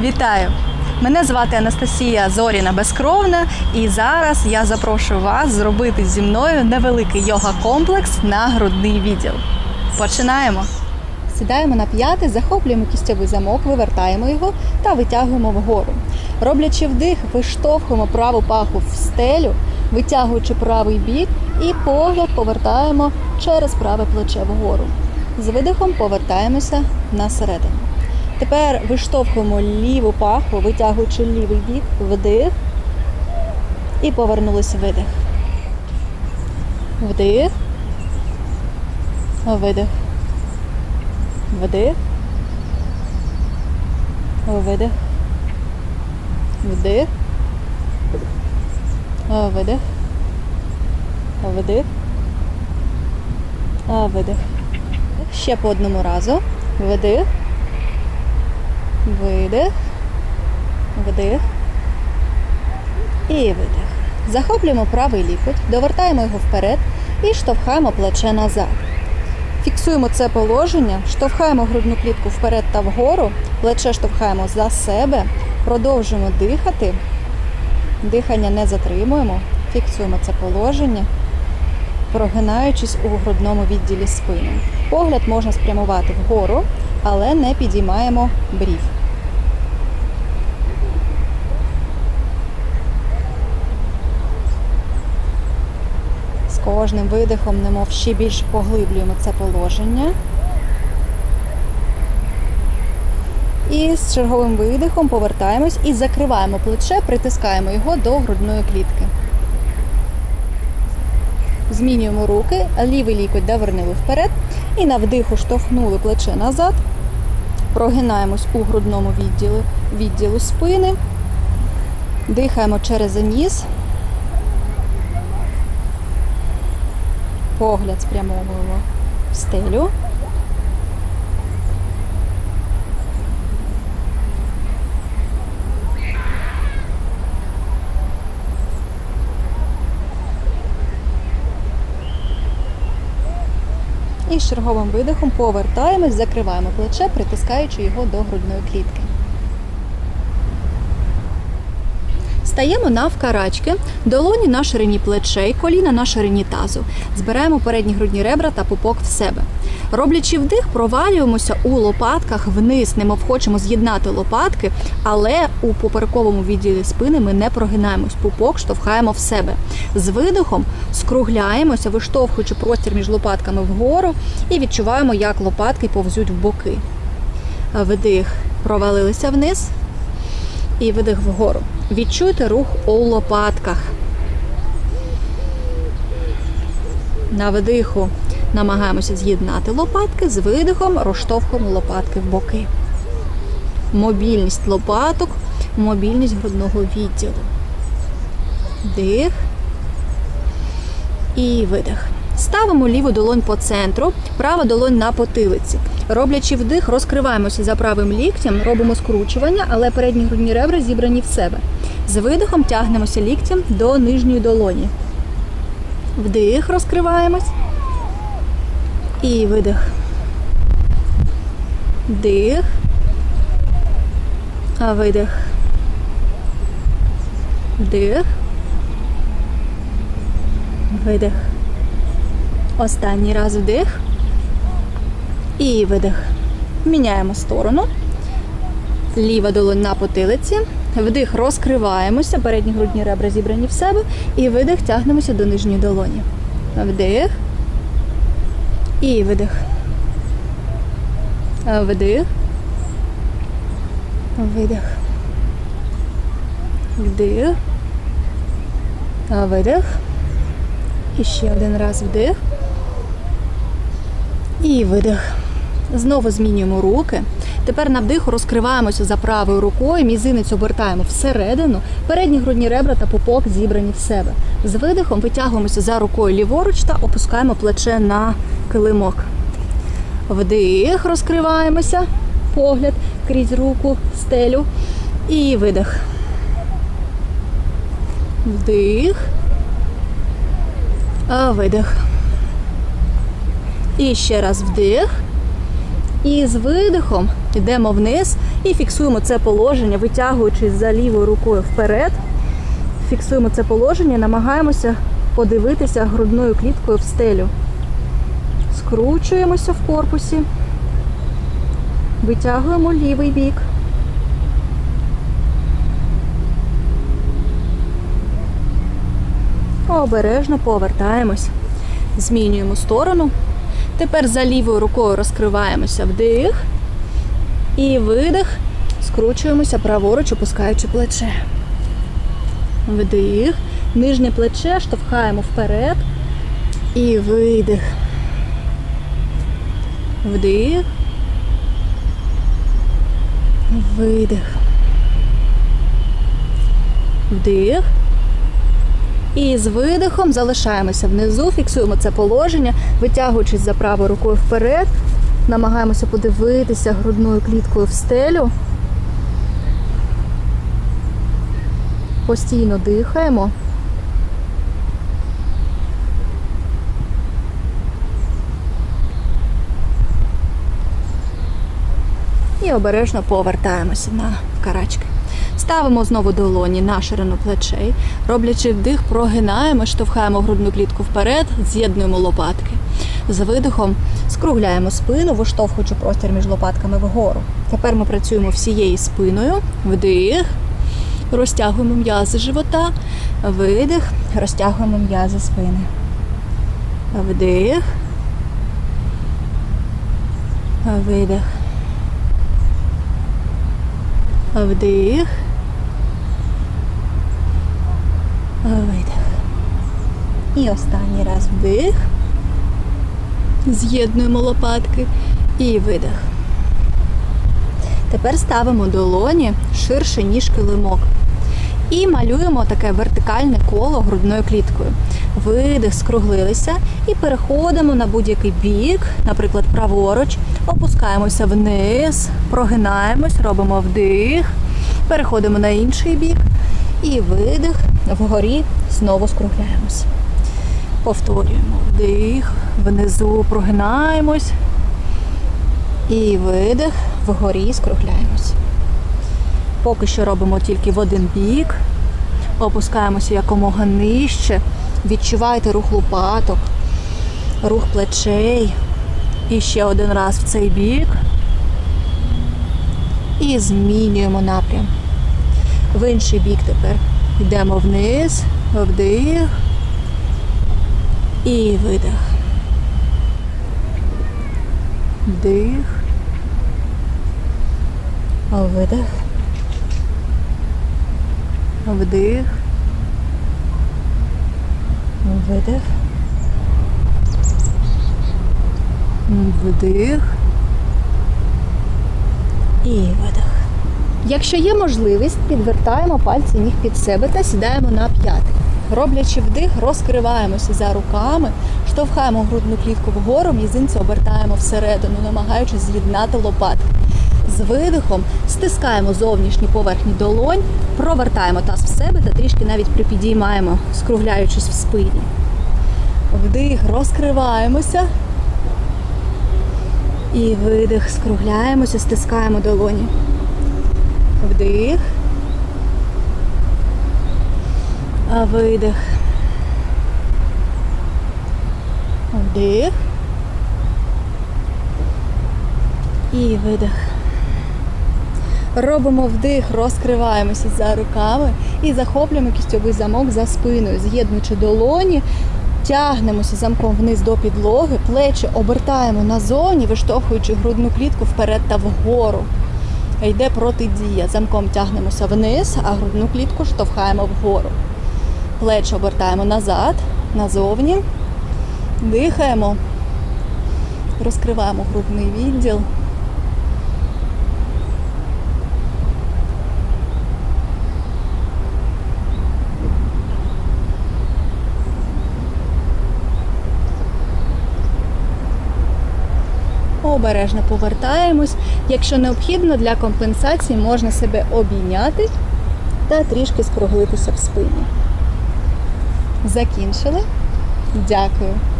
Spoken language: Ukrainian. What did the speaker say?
Вітаю! Мене звати Анастасія Зоріна Безкровна, і зараз я запрошую вас зробити зі мною невеликий йога-комплекс на грудний відділ. Починаємо! Сідаємо на п'яти, захоплюємо кістєвий замок, вивертаємо його та витягуємо вгору. Роблячи вдих, виштовхуємо праву паху в стелю, витягуючи правий бік і погляд повертаємо через праве плече вгору. З видихом повертаємося на середину. Тепер виштовхуємо ліву паху, витягуючи лівий бік, вдих і повернулися видих. Вдих. Видих. Вдих. Видих. Вдих. Видих. Вдих. Видих. Ще по одному разу. Вдих. Видих. Вдих. І видих. Захоплюємо правий лікоть, довертаємо його вперед і штовхаємо плече назад. Фіксуємо це положення, штовхаємо грудну клітку вперед та вгору, плече штовхаємо за себе, продовжуємо дихати. Дихання не затримуємо, фіксуємо це положення, прогинаючись у грудному відділі спини. Погляд можна спрямувати вгору, але не підіймаємо брів. З кожним видихом, немов ще більше поглиблюємо це положення. І з черговим видихом повертаємось і закриваємо плече, притискаємо його до грудної клітки. Змінюємо руки, лівий лікоть довернули вперед і на вдиху штовхнули плече назад. Прогинаємось у грудному відділі, відділу спини. Дихаємо через ніс. Погляд спрямовуємо в стелю. Черговим видихом повертаємось, закриваємо плече, притискаючи його до грудної клітки. Стаємо навкарачки, долоні на ширині плечей, коліна на ширині тазу. Збираємо передні грудні ребра та пупок в себе. Роблячи вдих, провалюємося у лопатках вниз, немов хочемо з'єднати лопатки, але у поперековому відділі спини ми не прогинаємось. Пупок штовхаємо в себе. З видихом скругляємося, виштовхуючи простір між лопатками вгору, і відчуваємо, як лопатки повзуть в боки. Вдих, провалилися вниз і видих вгору. Відчуйте рух у лопатках. На видиху намагаємося з'єднати лопатки з видихом, розштовхуємо лопатки в боки. Мобільність лопаток, мобільність грудного відділу. Дих і видих. Ставимо ліву долонь по центру, права долонь на потилиці. Роблячи вдих, розкриваємося за правим ліктем, робимо скручування, але передні грудні ребра зібрані в себе. З видихом тягнемося ліктем до нижньої долоні. Вдих, розкриваємось. І видих. Дих. А видих. Вдих. Видих. Останній раз вдих. І видих. Міняємо сторону. Ліва долонь на потилиці. Вдих розкриваємося, передні грудні ребра зібрані в себе. І видих тягнемося до нижньої долоні. Вдих. І видих. Вдих. Видих. Вдих. Видих. І ще один раз вдих. І видих. Знову змінюємо руки. Тепер на вдиху розкриваємося за правою рукою, мізинець обертаємо всередину, передні грудні ребра та пупок зібрані в себе. З видихом витягуємося за рукою ліворуч та опускаємо плече на килимок. Вдих, розкриваємося, погляд крізь руку, стелю. І видих. Вдих. А видих. І ще раз вдих. І з видихом йдемо вниз І фіксуємо це положення, витягуючись за лівою рукою вперед. Фіксуємо це положення, намагаємося подивитися грудною кліткою в стелю. Скручуємося в корпусі, витягуємо лівий бік. Обережно повертаємось. Змінюємо сторону. Тепер за лівою рукою розкриваємося вдих. І видих. Скручуємося праворуч, опускаючи плече. Вдих. Нижнє плече штовхаємо вперед. І видих. Вдих. Видих. Вдих. І з видихом залишаємося внизу, фіксуємо це положення, витягуючись за правою рукою вперед, намагаємося подивитися грудною кліткою в стелю. Постійно дихаємо. І обережно повертаємося на карачки. Ставимо знову долоні на ширину плечей, роблячи вдих, прогинаємо, штовхаємо грудну клітку вперед, з'єднуємо лопатки. З видихом скругляємо спину, виштовхуючи простір між лопатками вгору. Тепер ми працюємо всією спиною. Вдих, розтягуємо м'язи живота, видих, розтягуємо м'язи спини. Вдих. Видих. Вдих. Видих. І останній раз вдих. З'єднуємо лопатки і видих. Тепер ставимо долоні ширше, ніж килимок. І малюємо таке вертикальне коло грудною кліткою. Видих, скруглилися і переходимо на будь-який бік, наприклад, праворуч, опускаємося вниз, прогинаємось, робимо вдих, переходимо на інший бік і видих, вгорі знову скругляємось. Повторюємо вдих, внизу прогинаємось і видих, вгорі скругляємось. Поки що робимо тільки в один бік, опускаємося якомога нижче, відчувайте рух лопаток, рух плечей. І ще один раз в цей бік. І змінюємо напрям. В інший бік тепер йдемо вниз, вдих і видих. Вдих. Видих. Вдих. Видих. Вдих. І видих. Якщо є можливість, підвертаємо пальці ніг під себе та сідаємо на п'яти. Роблячи вдих, розкриваємося за руками, штовхаємо грудну клітку вгору, мізинці обертаємо всередину, намагаючись з'єднати лопатки. З видихом стискаємо зовнішні поверхні долонь, провертаємо таз в себе та трішки навіть припідіймаємо, скругляючись в спині. Вдих, розкриваємося. І видих, скругляємося, стискаємо долоні. Вдих. А видих. Вдих. І видих. Робимо вдих, розкриваємося за руками і захоплюємо кістьовий замок за спиною, з'єднуючи долоні, тягнемося замком вниз до підлоги, плечі обертаємо назовні, виштовхуючи грудну клітку вперед та вгору. Йде протидія. Замком тягнемося вниз, а грудну клітку штовхаємо вгору. Плечі обертаємо назад, назовні. Дихаємо, розкриваємо грудний відділ. Обережно повертаємось. Якщо необхідно для компенсації, можна себе обійняти та трішки скруглитися в спині. Закінчили. Дякую.